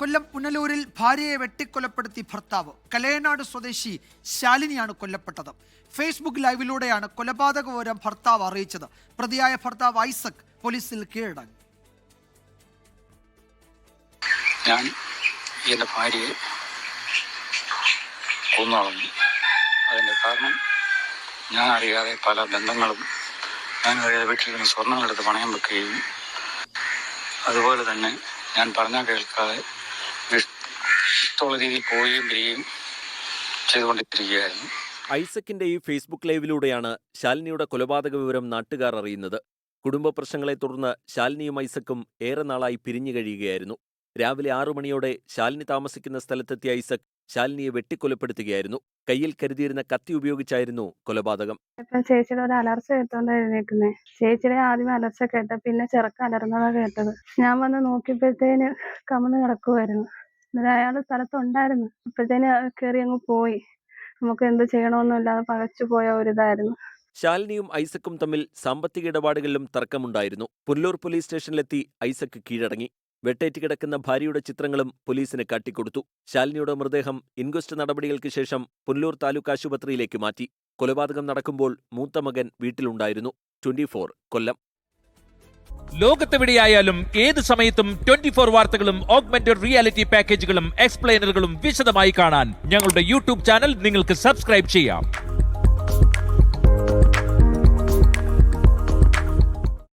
കൊല്ലം പുനലൂരിൽ ഭാര്യയെ വെട്ടിക്കൊലപ്പെടുത്തി ഭർത്താവ്. കലയനാട് സ്വദേശി ശാലിനിയാണ് കൊല്ലപ്പെട്ടത്. ഫേസ്ബുക്ക് ലൈവിലൂടെയാണ് കൊലപാതക വിവരം ഭർത്താവ് അറിയിച്ചത്. പ്രതിയായ ഭർത്താവ് ഐസക് പോലീസിൽ കീഴടങ്ങി. ഞാൻ എന്റെ ഭാര്യയെ കൊന്നളഞ്ഞു. അതിന്റെ കാരണം ഞാൻ അറിയാതെ പല ബന്ധങ്ങളും ഞാൻ അറിയാതെ വീട്ടിൽ നിന്ന് സ്വർണങ്ങളെടുത്ത് പണയം വെക്കുകയും അതുപോലെ തന്നെ ഞാൻ പറഞ്ഞാൽ കേൾക്കാതെ ഐസക്കിന്റെ ഈ ഫേസ്ബുക്ക് ലൈവിലൂടെയാണ് ശാലിനിയുടെ കൊലപാതക വിവരം നാട്ടുകാർ അറിയുന്നത്. കുടുംബ പ്രശ്നങ്ങളെ തുടർന്ന് ശാലിനിയും ഐസക്കും ഏറെ നാളായി പിരിഞ്ഞു കഴിയുകയായിരുന്നു. രാവിലെ ആറു മണിയോടെ ശാലിനി താമസിക്കുന്ന സ്ഥലത്തെത്തിയ ഐസക് ശാലിനിയെ വെട്ടിക്കൊലപ്പെടുത്തുകയായിരുന്നു. കയ്യിൽ കരുതിയിരുന്ന കത്തി ഉപയോഗിച്ചായിരുന്നു കൊലപാതകം. ചേച്ചിയുടെ ഒരു അലർച്ച കേട്ടോണ്ട് എഴുന്നേക്കുന്നേ ചേച്ചിയുടെ ആദ്യം അലർച്ച കേട്ട പിന്നെ ചെറുക്ക അലർന്നതാ കേട്ടത്. ഞാൻ വന്ന് നോക്കിയപ്പോഴത്തേന് കമന്ന് കിടക്കുമായിരുന്നു എന്നിട്ട് അയാളുടെ സ്ഥലത്തുണ്ടായിരുന്നു. അപ്പോഴത്തേന് കയറി അങ്ങ് പോയി. നമുക്ക് എന്ത് ചെയ്യണമെന്നില്ലാതെ പകച്ചു പോയ ഒരിതായിരുന്നു. ശാലിനിയും ഐസക്കും തമ്മിൽ സാമ്പത്തിക ഇടപാടുകളിലും തർക്കമുണ്ടായിരുന്നു. പുല്ലൂർ പോലീസ് സ്റ്റേഷനിലെത്തി ഐസക് കീഴടങ്ങി. വെട്ടേറ്റ് കിടക്കുന്ന ഭാര്യയുടെ ചിത്രങ്ങളും പോലീസിന് കാട്ടിക്കൊടുത്തു. ശാലിനിയുടെ മൃതദേഹം ഇൻക്വസ്റ്റ് നടപടികൾക്ക് ശേഷം പുല്ലൂർ താലൂക്ക് ആശുപത്രിയിലേക്ക് മാറ്റി. കൊലപാതകം നടക്കുമ്പോൾ മൂത്ത മകൻ വീട്ടിലുണ്ടായിരുന്നു. ട്വന്റി കൊല്ലം. ലോകത്തെവിടെയായാലും ഏത് സമയത്തും ട്വന്റി ഫോർ വാർത്തകളും ഓഗ്മെന്റഡ് റിയാലിറ്റി പാക്കേജുകളും എക്സ്പ്ലെയിനറുകളും വിശദമായി കാണാൻ ഞങ്ങളുടെ യൂട്യൂബ് ചാനൽ നിങ്ങൾക്ക് സബ്സ്ക്രൈബ് ചെയ്യാം.